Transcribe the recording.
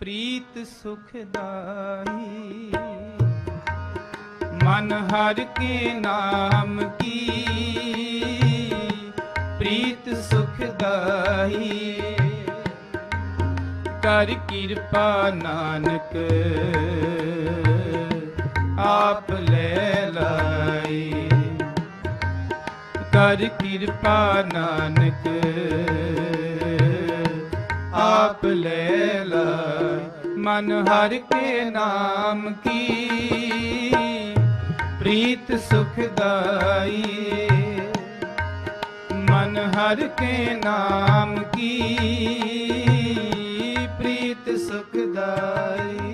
ਪ੍ਰੀਤ ਸੁਖਦਾਈ ਮਨ ਹਰ ਕੇ ਨਾਮ ਕੀ। ਪ੍ਰੀਤ ਸੁਖਦਾਈ ਕਰ ਕਿਰਪਾ ਨਾਨਕ, ਆਪ ਲੈ ਲਾਈ ਕਰ ਕਿਰਪਾ ਨਾਨਕ ਆਪ ਲੈ ਲਾਈ ਮਨ ਹਰ ਕੇ ਨਾਮ ਕੀ। ਪ੍ਰੀਤ ਸੁਖਦਾਈ ਮਨ ਹਰ ਕੇ ਨਾਮ ਕੀ। ਪ੍ਰੀਤ ਸੁਖਦਾਈ